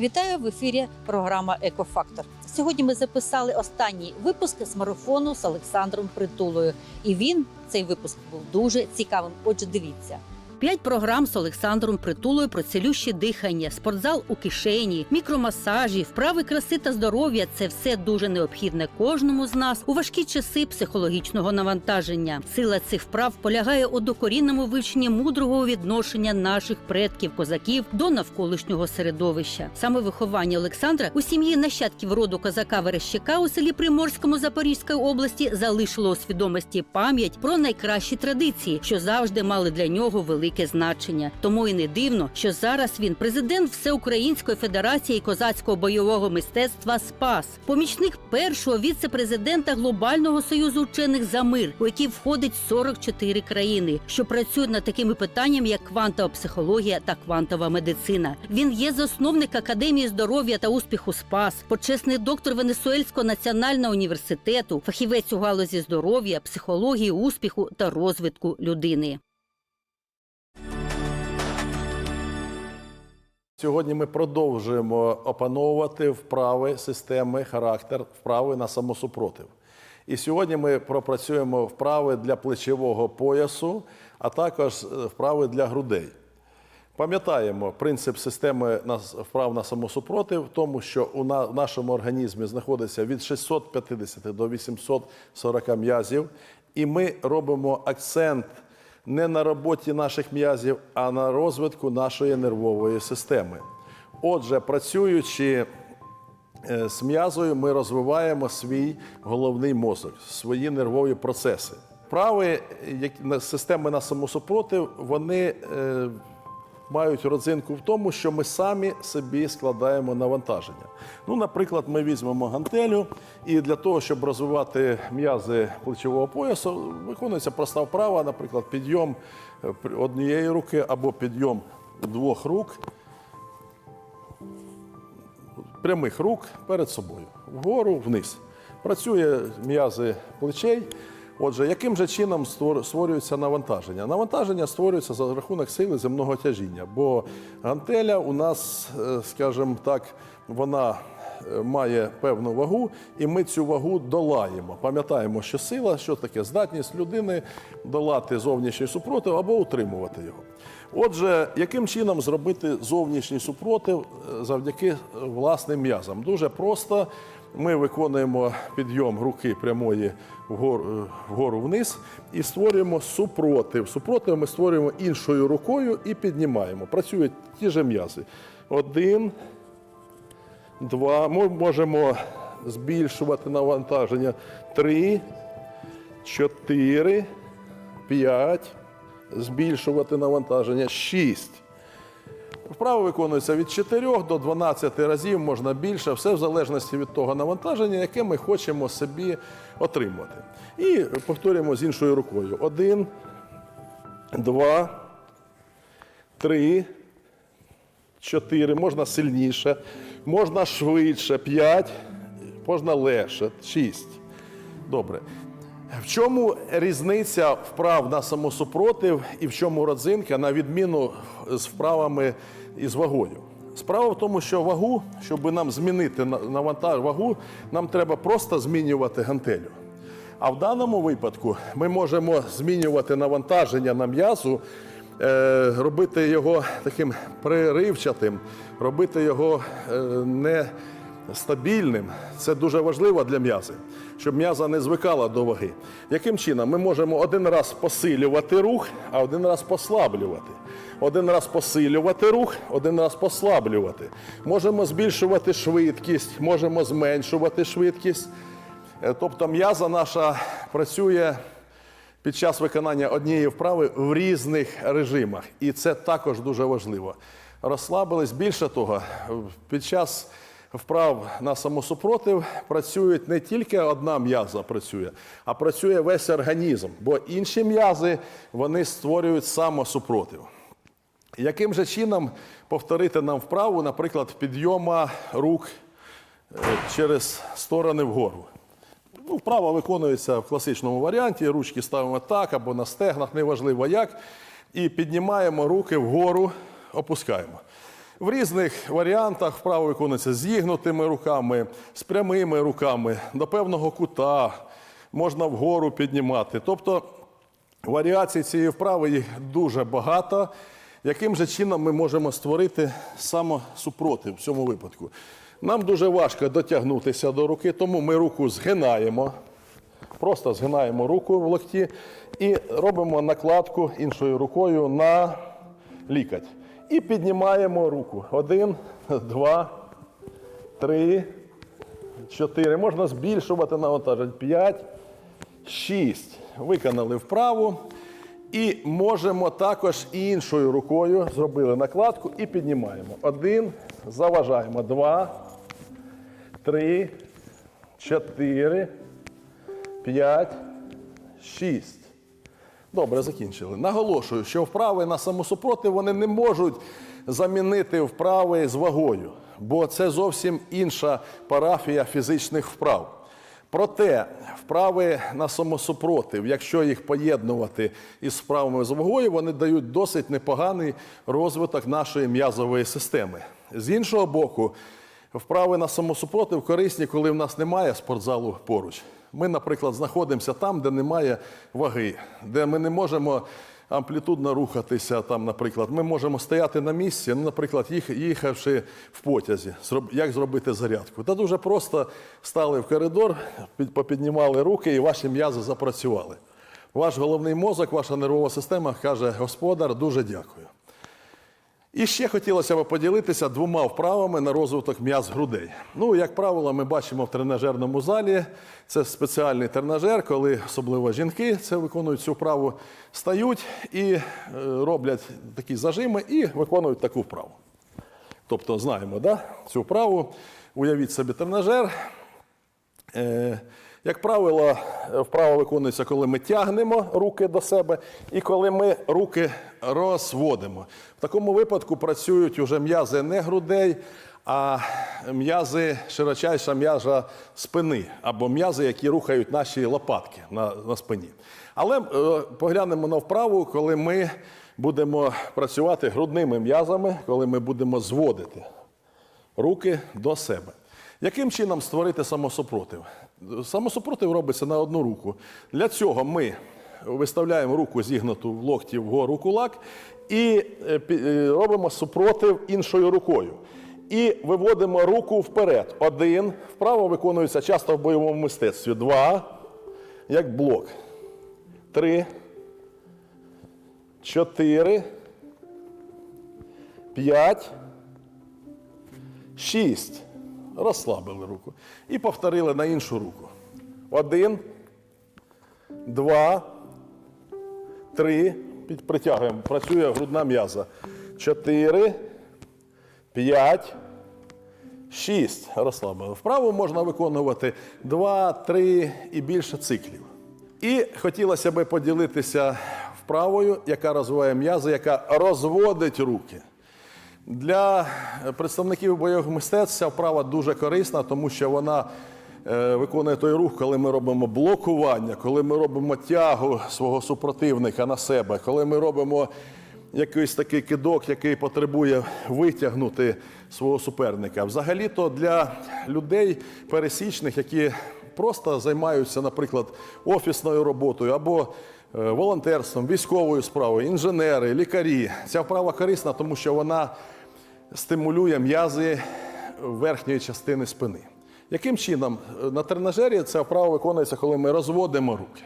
Вітаю в ефірі програма Екофактор. Сьогодні ми записали останній випуск з марафону з Олександром Притулою. І він цей випуск був дуже цікавим. Отже, дивіться. П'ять програм з Олександром Притулою про цілюще дихання, спортзал у кишені, мікромасажі, вправи краси та здоров'я це все дуже необхідне кожному з нас у важкі часи психологічного навантаження. Сила цих вправ полягає у докорінному вивченні мудрого відношення наших предків козаків до навколишнього середовища. Саме виховання Олександра у сім'ї нащадків роду козака Верещака у селі Приморському Запорізької області залишило у свідомості пам'ять про найкращі традиції, що завжди мали для нього велике значення. Тому і не дивно, що зараз він президент Всеукраїнської федерації козацького бойового мистецтва СПАС, помічник першого віце-президента глобального союзу учених за мир, у який входить 44 країни, що працюють над такими питаннями, як квантова психологія та квантова медицина. Він є засновник академії здоров'я та успіху СПАС, почесний доктор Венесуельського національного університету, фахівець у галузі здоров'я, психології, успіху та розвитку людини. Сьогодні ми продовжуємо опановувати вправи системи характер, вправи на самосупротив. І сьогодні ми пропрацюємо вправи для плечового поясу, а також е, вправи для грудей. Пам'ятаємо принцип системи вправ на самосупротив в тому, що у нашому організмі знаходиться від 650 до 840 м'язів, і ми робимо акцент не на роботі наших м'язів, а на розвитку нашої нервової системи. Отже, працюючи е, з м'язою, ми розвиваємо свій головний мозок, свої нервові процеси. Вправи як на- системи на самосупротив, вони е, мають родзинку в тому, що ми самі собі складаємо навантаження. Ну, наприклад, ми візьмемо гантелю, і для того, щоб розвивати м'язи плечового поясу, виконується проста вправа, наприклад, підйом е, однієї руки або підйом двох рук прямих рук перед собою, вгору, вниз. Працює м'язи плечей. Отже, яким же чином створюється навантаження? Навантаження створюється за рахунок сили земного тяжіння, бо гантеля у нас, е, скажімо так, вона е, має певну вагу, і ми цю вагу долаємо. Пам'ятаємо, що сила, що таке здатність людини долати зовнішній супротив або утримувати його. Отже, яким чином зробити зовнішній супротив е, завдяки власним м'язам? Дуже просто. Ми виконуємо підйом руки прямої е, вгору вниз і створюємо супротив. Супротив ми створюємо іншою рукою і піднімаємо. Працюють ті ж м'язи. Один, два. Ми можемо збільшувати навантаження. Три, чотири, п'ять. Збільшувати навантаження. Шість. Вправи виконуються від 4 до 12 разів, можна більше, все в залежності від того навантаження, яке ми хочемо собі отримувати. І повторюємо з іншою рукою. Один, два, три, чотири. Можна сильніше, можна швидше, п'ять, можна легше, шість. Добре. В чому різниця вправ на самосупротив і в чому родзинка, на відміну з вправами із вагою? Справа в тому, що вагу, щоб нам змінити на- навантаж вагу, нам треба просто змінювати гантелю. А в даному випадку ми можемо змінювати навантаження на м'язу, е, робити його таким приривчатим, робити його е, не стабільним. Це дуже важливо для м'язи, щоб м'яза не звикала до ваги. Яким чином? Ми можемо один раз посилювати рух, а один раз послаблювати. Один раз посилювати рух, один раз послаблювати. Можемо збільшувати швидкість, можемо зменшувати швидкість. Е, Тобто м'яза наша працює під час виконання однієї вправи в різних режимах. І це також дуже важливо. Розслабились. Більше того, під час вправ на самосупротив працюють не тільки одна м'яза працює, а працює весь організм, бо інші м'язи вони створюють самосупротив. Яким же чином повторити нам вправу, наприклад, підйома рук е, через сторони вгору? Ну, вправа виконується в класичному варіанті. Ручки ставимо так або на стегнах, неважливо як. І піднімаємо руки вгору, опускаємо. В різних варіантах вправа виконується зігнутими руками, з прямими руками, до певного кута, можна вгору піднімати. Тобто варіацій цієї вправи їх дуже багато. Яким же чином ми можемо створити самосупротив в цьому випадку? Нам дуже важко дотягнутися до руки, тому ми руку згинаємо. Просто згинаємо руку в локті і робимо накладку іншою рукою на лікоть. І піднімаємо руку. Один, два, три, чотири. Можна збільшувати навантаження. П'ять, шість. Виконали вправу. І можемо також іншою рукою зробили накладку і піднімаємо. Один, заважаємо. Два, три, чотири. 5, 6. Добре, закінчили. Наголошую, що вправи на самосупротив вони не можуть замінити вправи з вагою, бо це зовсім інша парафія фізичних вправ. Проте вправи на самосупротив, якщо їх поєднувати із вправами з вагою, вони дають досить непоганий розвиток нашої м'язової системи. З іншого боку, Вправи на самосупротив корисні, коли в нас немає спортзалу поруч. Ми, наприклад, знаходимося там, де немає ваги, де ми не можемо амплітудно рухатися. Там, наприклад, ми можемо стояти на місці, ну, наприклад, їхавши в потязі. Як зробити зарядку? Та дуже просто стали в коридор, попіднімали руки і ваші м'язи запрацювали. Ваш головний мозок, ваша нервова система каже: Господар, дуже дякую. І ще хотілося б поділитися двома вправами на розвиток м'яз грудей. Ну, як правило, ми бачимо в тренажерному залі. Це спеціальний тренажер, коли особливо жінки це виконують цю вправу, стають і е, роблять такі зажими і виконують таку вправу. Тобто знаємо да, цю вправу. Уявіть собі тренажер. Е, як правило, вправа виконується, коли ми тягнемо руки до себе і коли ми руки розводимо. В такому випадку працюють уже м'язи не грудей, а м'язи, широчайша м'яжа спини або м'язи, які рухають наші лопатки на, на спині. Але е, поглянемо на вправу, коли ми будемо працювати грудними м'язами, коли ми будемо зводити руки до себе. Яким чином створити самосупротив? Самосупротив робиться на одну руку. Для цього ми виставляємо руку зігнуту в локті вгору кулак і е, е, робимо супротив іншою рукою. І виводимо руку вперед. Один. Вправо виконується часто в бойовому мистецтві. Два. Як блок. Три. Чотири. П'ять. Шість. Розслабили руку. І повторили на іншу руку. Один, два, три. Притягуємо. Працює грудна м'яза. Чотири, п'ять, шість. Розслабили. Вправу можна виконувати два, три і більше циклів. І хотілося би поділитися вправою, яка розвиває м'язи, яка розводить руки. Для представників бойових мистецтв ця вправа дуже корисна, тому що вона е, виконує той рух, коли ми робимо блокування, коли ми робимо тягу свого супротивника на себе, коли ми робимо якийсь такий кидок, який потребує витягнути свого суперника. Взагалі-то для людей пересічних, які просто займаються, наприклад, офісною роботою або волонтерством, військовою справою, інженери, лікарі. Ця вправа корисна, тому що вона стимулює м'язи верхньої частини спини. Яким чином? Е, На тренажері ця вправа виконується, коли ми розводимо руки.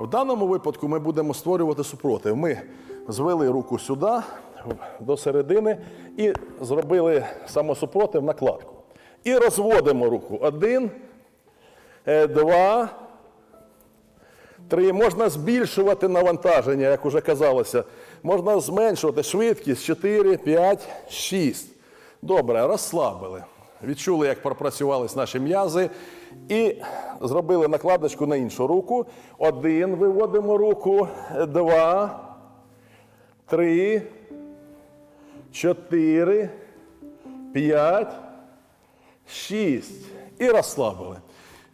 В даному випадку ми будемо створювати супротив. Ми звели руку сюди, до середини, і зробили самосупротив накладку. І розводимо руку. Один, е, два, три. Можна збільшувати навантаження, як уже казалося. Можна зменшувати швидкість 4, 5, 6. Добре, розслабили. Відчули, як пропрацювались наші м'язи. І зробили накладочку на іншу руку. Один виводимо руку, два, три, чотири, п'ять, шість. І розслабили.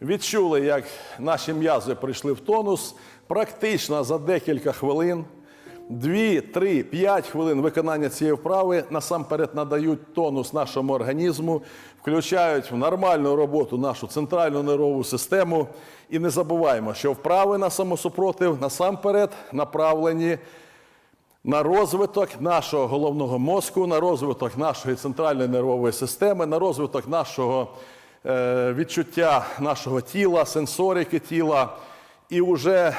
Відчули, як наші м'язи прийшли в тонус. Практично за декілька хвилин 2, 3, 5 хвилин виконання цієї вправи насамперед надають тонус нашому організму, включають в нормальну роботу нашу центральну нервову систему. І не забуваємо, що вправи на самосупротив насамперед направлені на розвиток нашого головного мозку, на розвиток нашої центральної нервової системи, на розвиток нашого відчуття нашого тіла, сенсорики тіла. І вже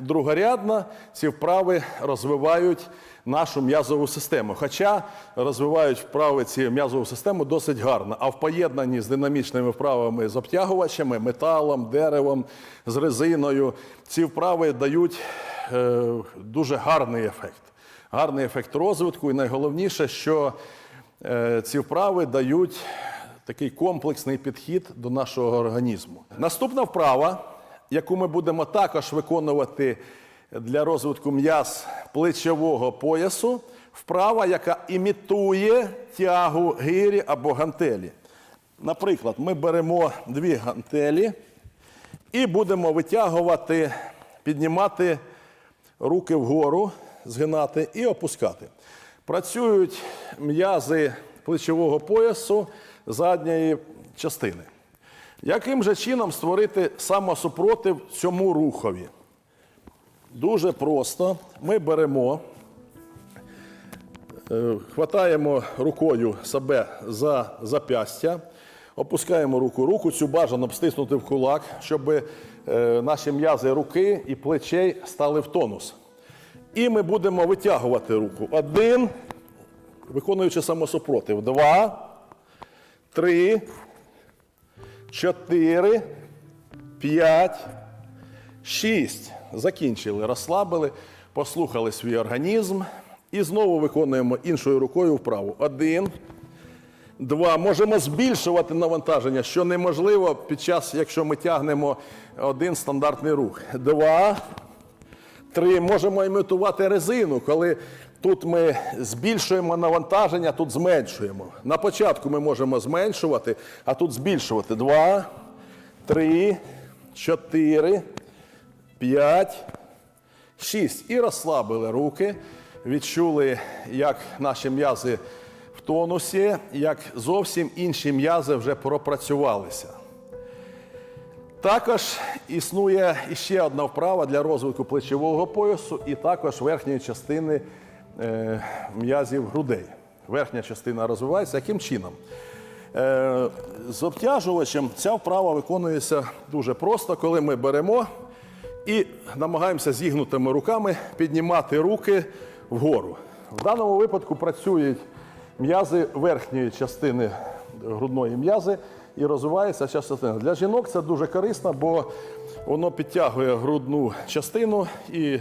другорядно ці вправи розвивають нашу м'язову систему. Хоча розвивають вправи ці м'язову систему досить гарно. А в поєднанні з динамічними вправами з обтягувачами, металом, деревом, з резиною, ці вправи дають е, дуже гарний ефект. Гарний ефект розвитку. І найголовніше, що е, ці вправи дають такий комплексний підхід до нашого організму. Наступна вправа, яку ми будемо також виконувати для розвитку м'яз плечового поясу, вправа, яка імітує тягу гирі або гантелі. Наприклад, ми беремо дві гантелі і будемо витягувати, піднімати руки вгору, згинати і опускати. Працюють м'язи плечового поясу задньої частини. Яким же чином створити самосупротив цьому рухові? Дуже просто. Ми беремо, е, хватаємо рукою себе за запястя, опускаємо руку. Руку цю бажано стиснути в кулак, щоб е, наші м'язи руки і плечей стали в тонус. І ми будемо витягувати руку. Один, виконуючи самосупротив. Два, три, чотири, п'ять, шість. Закінчили, розслабили, послухали свій організм. І знову виконуємо іншою рукою вправу. Один, два. Можемо збільшувати навантаження, що неможливо під час, якщо ми тягнемо один стандартний рух. Два. Три. Можемо імітувати резину, коли тут ми збільшуємо навантаження, тут зменшуємо. На початку ми можемо зменшувати, а тут збільшувати. Два, три, чотири, п'ять, шість. І розслабили руки. Відчули, як наші м'язи в тонусі, як зовсім інші м'язи вже пропрацювалися. Також існує іще одна вправа для розвитку плечового поясу і також верхньої частини м'язів грудей. Верхня частина розвивається. Яким чином? Е, з обтяжувачем ця вправа виконується дуже просто, коли ми беремо і намагаємося зігнутими руками піднімати руки вгору. В даному випадку працюють м'язи верхньої частини грудної м'язи і розвивається ця частина. Для жінок це дуже корисно, бо воно підтягує грудну частину і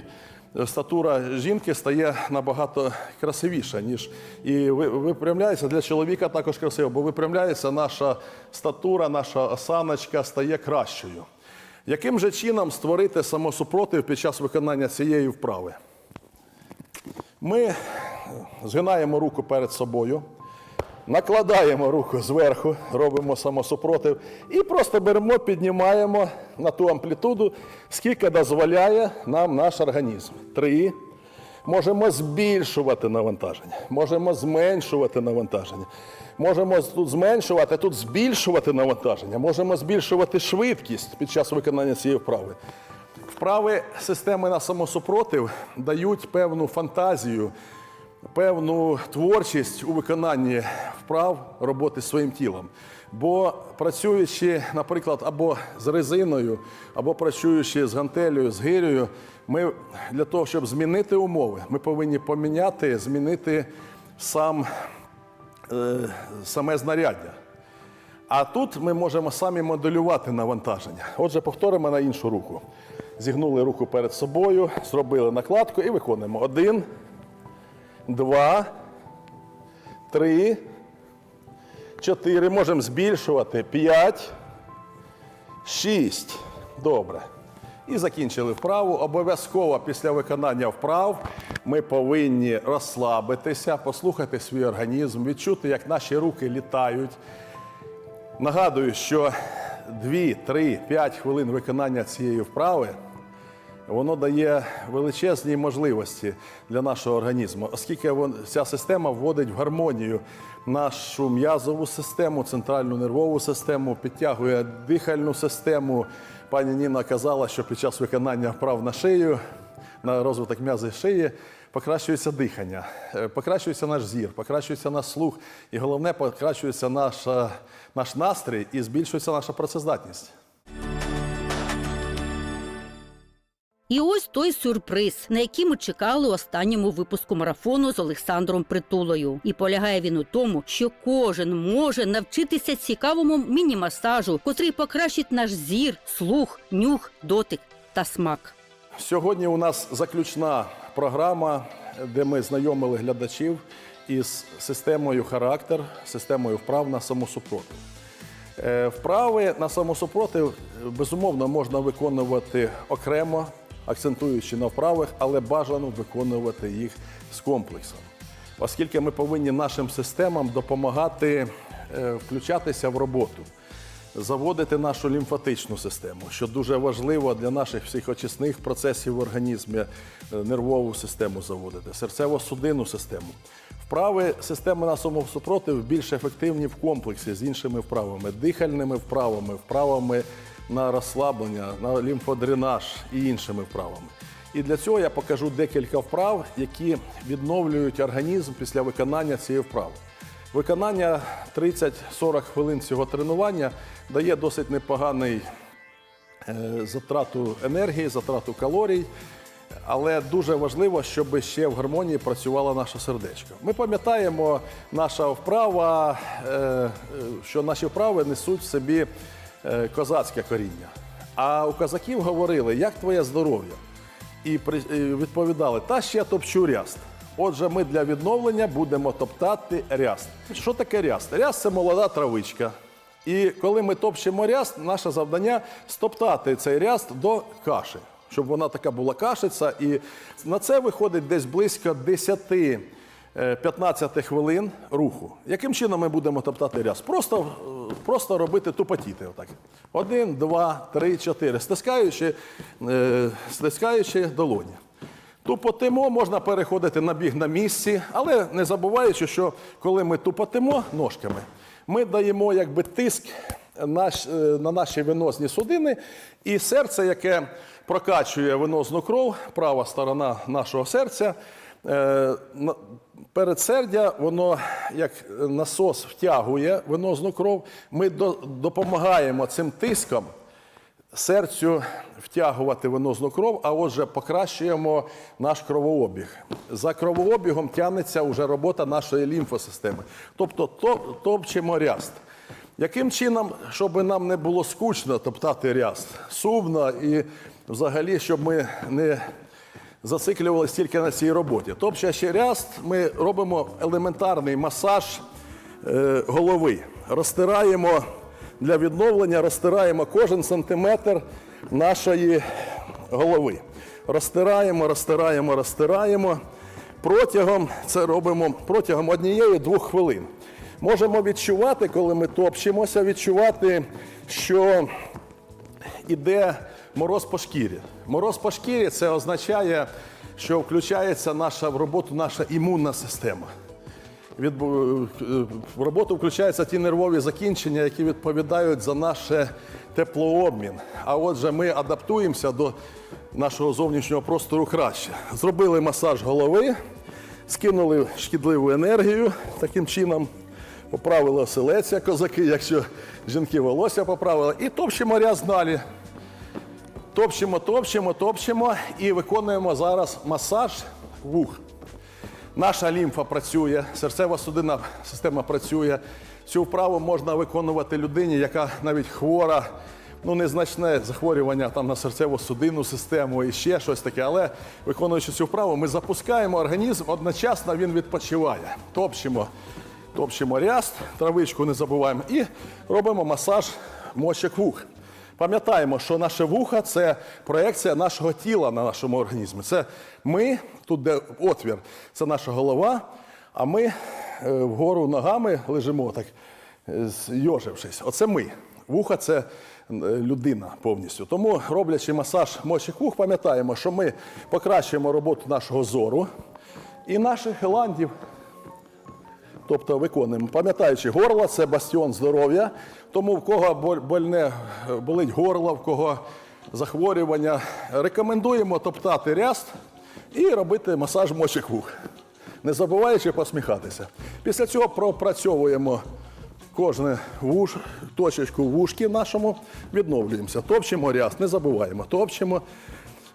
статура жінки стає набагато красивіша, ніж і випрямляється для чоловіка також красиво, бо випрямляється наша статура, наша осаночка стає кращою. Яким же чином створити самосупротив під час виконання цієї вправи? Ми згинаємо руку перед собою, накладаємо руку зверху, робимо самосупротив і просто беремо, піднімаємо на ту амплітуду, скільки дозволяє нам наш організм. Три. Можемо збільшувати навантаження, можемо зменшувати навантаження. Можемо тут зменшувати, тут збільшувати навантаження, можемо збільшувати швидкість під час виконання цієї вправи. Вправи системи на самосупротив дають певну фантазію, певну творчість у виконанні вправ роботи своїм тілом. Бо працюючи, наприклад, або з резиною, або працюючи з гантелею, з гирею, ми для того, щоб змінити умови, ми повинні поміняти, змінити сам, е, саме знаряддя. А тут ми можемо самі моделювати навантаження. Отже, повторимо на іншу руку. Зігнули руку перед собою, зробили накладку і виконуємо. Один, два, три, чотири. Можемо збільшувати. П'ять, шість. Добре. І закінчили вправу. Обов'язково після виконання вправ ми повинні розслабитися, послухати свій організм, відчути, як наші руки літають. Нагадую, що 2, 3, 5 хвилин виконання цієї вправи Воно дає величезні можливості для нашого організму, оскільки ця система вводить в гармонію нашу м'язову систему, центральну нервову систему, підтягує дихальну систему. Пані Ніна казала, що під час виконання вправ на шию, на розвиток м'язи шиї, покращується дихання, е, покращується наш зір, покращується наш слух, і головне, покращується наша, наш настрій і збільшується наша працездатність. І ось той сюрприз, на який ми чекали у останньому випуску марафону з Олександром Притулою. І полягає він у тому, що кожен може навчитися цікавому міні-масажу, котрий покращить наш зір, слух, нюх, дотик та смак. Сьогодні у нас заключна програма, де ми знайомили глядачів із системою характер, системою вправ на самосупротив. Е, Вправи на самосупротив безумовно можна виконувати окремо, акцентуючи на вправах, але бажано виконувати їх з комплексом, оскільки ми повинні нашим системам допомагати е, включатися в роботу заводити нашу лімфатичну систему, що дуже важливо для наших всіх очисних процесів в організмі, е, нервову систему заводити, серцево-судинну систему. Вправи системи на самосупротив більш ефективні в комплексі з іншими вправами, дихальними вправами, вправами на розслаблення, на лімфодренаж і іншими вправами. І для цього я покажу декілька вправ, які відновлюють організм після виконання цієї вправи. Виконання 30-40 хвилин цього тренування дає досить непоганий е, затрату енергії, затрату калорій. Але дуже важливо, щоб ще в гармонії працювало наше сердечко. Ми пам'ятаємо, наша вправа, е, е, що наші вправи несуть в собі козацьке коріння. А у козаків говорили, як твоє здоров'я? І відповідали, та ще топчу ряст. Отже, ми для відновлення будемо топтати ряст. Що таке ряст? Ряст це молода травичка. І коли ми топчемо ряст, наше завдання стоптати цей ряст до каші, щоб вона така була кашиця. І на це виходить десь близько 10 е, 15 хвилин руху. Яким чином ми будемо топтати ряст? Просто, е, просто робити тупотіти. Отак. Один, два, три, чотири. Стискаючи, е, стискаючи долоні. Тупотимо можна переходити на біг на місці, але не забуваючи, що коли ми тупотимо ножками, ми даємо якби тиск е, на наші венозні судини, і серце, яке прокачує венозну кров, права сторона нашого серця, передсердя, воно як насос втягує венозну кров. Ми допомагаємо цим тиском серцю втягувати венозну кров, а отже, покращуємо наш кровообіг. За кровообігом тягнеться вже робота нашої лімфосистеми. Тобто то- топчемо ряст. Яким чином, щоб нам не було скучно топтати ряст, сумно і взагалі, щоб ми не зациклювалися тільки на цій роботі. Топчачи ряст, ми робимо елементарний масаж е, голови. Розтираємо для відновлення, розтираємо кожен сантиметр нашої голови. Розтираємо, розтираємо, розтираємо. Протягом це робимо протягом однієї-двох хвилин. Можемо відчувати, коли ми топчемося, відчувати, що іде мороз по шкірі. Мороз по шкірі це означає, що включається наша в роботу наша імунна система. Від, в роботу включаються ті нервові закінчення, які відповідають за наш теплообмін. А отже, ми адаптуємося до нашого зовнішнього простору краще. Зробили масаж голови, скинули шкідливу енергію таким чином, поправили оселеця козаки, якщо жінки волосся поправили, і топчемо ряз далі. Топчемо, топчемо, топчемо і виконуємо зараз масаж вух. Наша лімфа працює, серцево-судинна система працює. Цю вправу можна виконувати людині, яка навіть хвора, ну незначне захворювання там на серцево-судинну систему і ще щось таке. Але виконуючи цю вправу, ми запускаємо організм, одночасно він відпочиває. Топчемо, топчемо ряст, травичку не забуваємо і робимо масаж мочок вух. Пам'ятаємо, що наше вуха це проекція нашого тіла на нашому організмі. Це ми, тут де отвір, це наша голова, а ми е, вгору ногами лежимо так, е, зйожившись. Оце ми. Вуха це людина повністю. Тому, роблячи масаж мочі вух, пам'ятаємо, що ми покращуємо роботу нашого зору і наших гландів. Тобто виконуємо, пам'ятаючи, горло це бастіон здоров'я. Тому в кого больне е, болить горло, в кого захворювання, рекомендуємо топтати ряст і робити масаж мочок вух, не забуваючи посміхатися. Після цього пропрацьовуємо кожну вуш, точечку вушки нашому, відновлюємося. Топчемо ряст, не забуваємо, топчемо.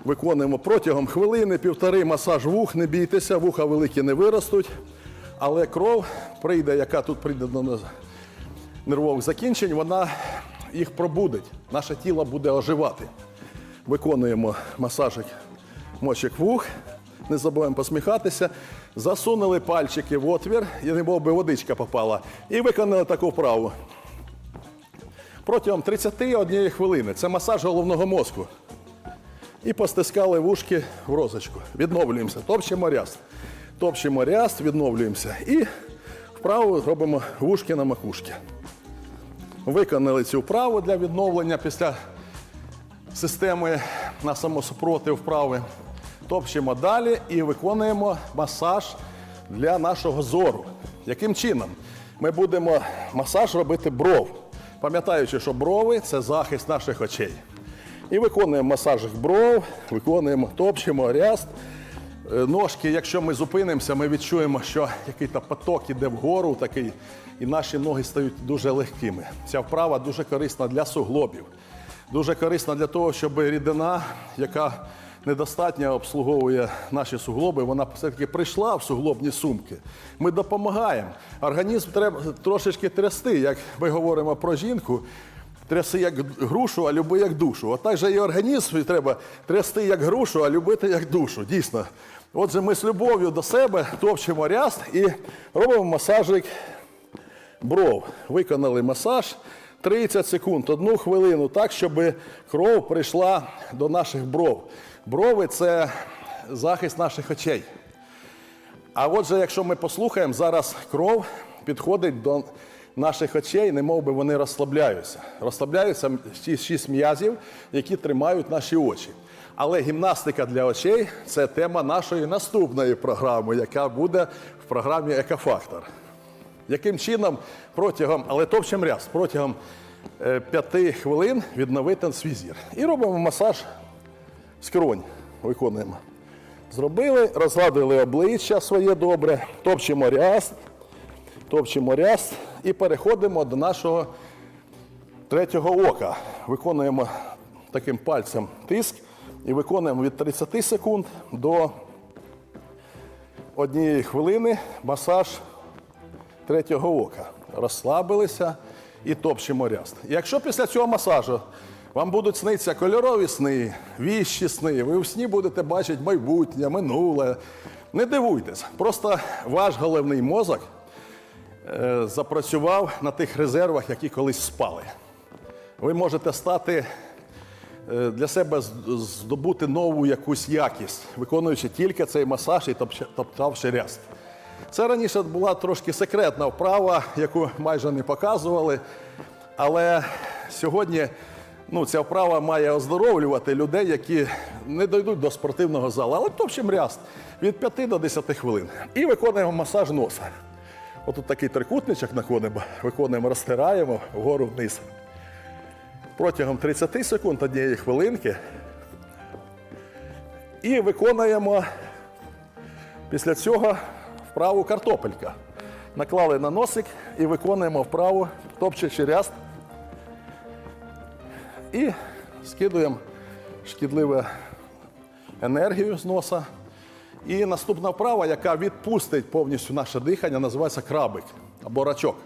Виконуємо протягом хвилини, півтори масаж вух, не бійтеся, вуха великі не виростуть. Але кров прийде, яка тут прийде до нервових закінчень, вона їх пробудить. Наше тіло буде оживати. Виконуємо масажик мочок вух, не забуваємо посміхатися. Засунули пальчики в отвір, і не мов би водичка попала. І виконали таку вправу. Протягом 31 хвилини. Це масаж головного мозку. І постискали вушки в розочку. Відновлюємося, топчемо ряст. Топчемо ряст, відновлюємося. І вправу робимо вушки на макушки. Виконали цю вправу для відновлення після системи на самосупротив вправи. Топчемо далі і виконуємо масаж для нашого зору. Яким чином? Ми будемо масаж робити бров, пам'ятаючи, що брови це захист наших очей. І виконуємо масаж бров, виконуємо, топчемо ряст. Е, Ножки, якщо ми зупинимося, ми відчуємо, що якийсь поток іде вгору такий, і наші ноги стають дуже легкими. Ця вправа дуже корисна для суглобів. Дуже корисна для того, щоб рідина, яка недостатньо обслуговує наші суглоби, вона все-таки прийшла в суглобні сумки. Ми допомагаємо. Організм треба трошечки трясти, як ми говоримо про жінку. Тряси як грушу, а люби як душу. От так же і організм треба трясти як грушу, а любити як душу. Дійсно. Отже, ми з любов'ю до себе топчемо ряст і робимо масажик бров. Виконали масаж 30 секунд, одну хвилину, так, щоб кров прийшла до наших бров. Брови це захист наших очей. А отже, якщо ми послухаємо, зараз кров підходить до наших очей, не би вони розслабляються. Розслабляються ті шість м'язів, які тримають наші очі. Але гімнастика для очей це тема нашої наступної програми, яка буде в програмі Екофактор. Яким чином протягом, але топчем ряс, протягом е, п'яти хвилин відновити свій зір. І робимо масаж скронь. Виконуємо. Зробили, розгладили обличчя своє добре, топчемо ряст, топчемо ряст і переходимо до нашого третього ока. Виконуємо таким пальцем тиск і виконуємо від 30 секунд до однієї хвилини масаж третього ока. Розслабилися і топчемо ряст. Якщо після цього масажу вам будуть снитися кольорові сни, віщі сни, ви в сні будете бачити майбутнє, минуле. Не дивуйтесь, просто ваш головний мозок запрацював на тих резервах, які колись спали. Ви можете стати е, для себе здобути нову якусь якість, виконуючи тільки цей масаж і топтавши ряст. Це раніше була трошки секретна вправа, яку майже не показували. Але сьогодні ну, ця вправа має оздоровлювати людей, які не дійдуть до спортивного залу, але топчем ряст від 5 до 10 хвилин. І виконуємо масаж носа. Отут такий трикутничок находимо, виконуємо, розтираємо вгору вниз. Протягом 30 секунд однієї хвилинки. І виконуємо Після цього вправу картопелька. Наклали на носик і виконуємо вправу, топчучи ряст. І скидуємо шкідливу енергію з носа. І наступна вправа, яка відпустить повністю наше дихання, називається крабик або рачок.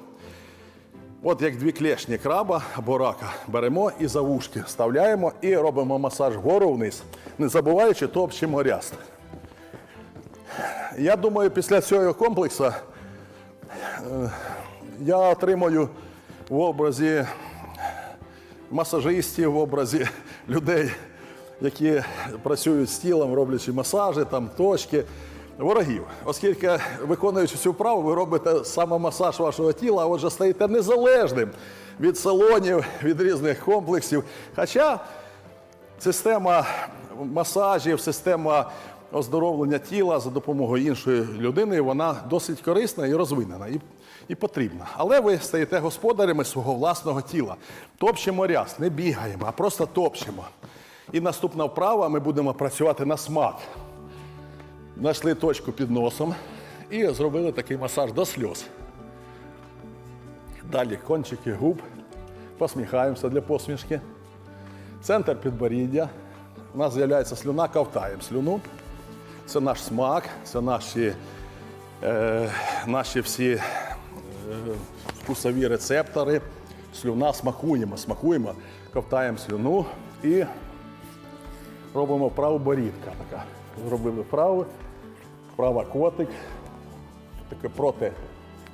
От як дві клешні краба або рака беремо і за вушки вставляємо і робимо масаж вгору вниз, не забуваючи топчемо ряст. Я думаю, після цього комплексу е, я отримаю в образі масажистів, в образі людей, які працюють з тілом, роблячи масажі, там, точки, ворогів. Оскільки, виконуючи цю вправу, ви робите самомасаж вашого тіла, а отже, стаєте незалежним від салонів, від різних комплексів. Хоча система масажів, система оздоровлення тіла за допомогою іншої людини, вона досить корисна і розвинена, і, і потрібна. Але ви стаєте господарями свого власного тіла. Топчемо ряс, не бігаємо, а просто топчемо. І наступна вправа ми будемо працювати на смак. Знайшли точку під носом і зробили такий масаж до сльоз. Далі кончики губ. Посміхаємося для посмішки. Центр підборіддя. У нас з'являється слюна, ковтаємо слюну. Це наш смак, це наші, е, наші всі е, вкусові рецептори. Слюна смакуємо, смакуємо, ковтаємо слюну і робимо вправу борідка. Така. Зробили вправу, вправа котик. Таке проти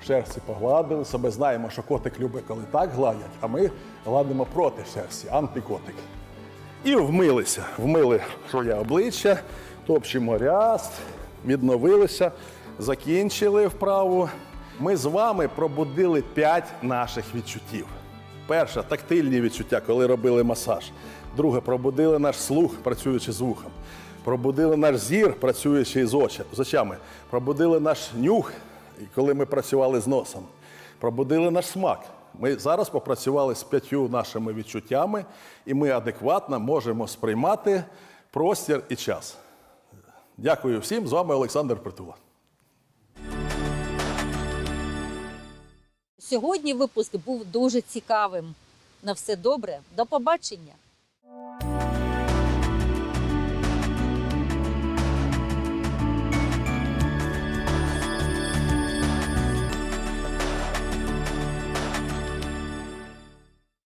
шерсті погладили себе. Знаємо, що котик любить, коли так гладять, а ми гладимо проти шерсті, антикотик. І вмилися. Вмили своє обличчя, топчемо ряст, відновилися, закінчили вправу. Ми з вами пробудили п'ять наших відчуттів. Перше тактильні відчуття, коли робили масаж. Друге, пробудили наш слух, працюючи з вухом. Пробудили наш зір, працюючи з очами. Пробудили наш нюх, коли ми працювали з носом. Пробудили наш смак. Ми зараз попрацювали з п'ятью нашими відчуттями, і ми адекватно можемо сприймати простір і час. Дякую всім. З вами Олександр Притула. Сьогодні випуск був дуже цікавим. На все добре, до побачення!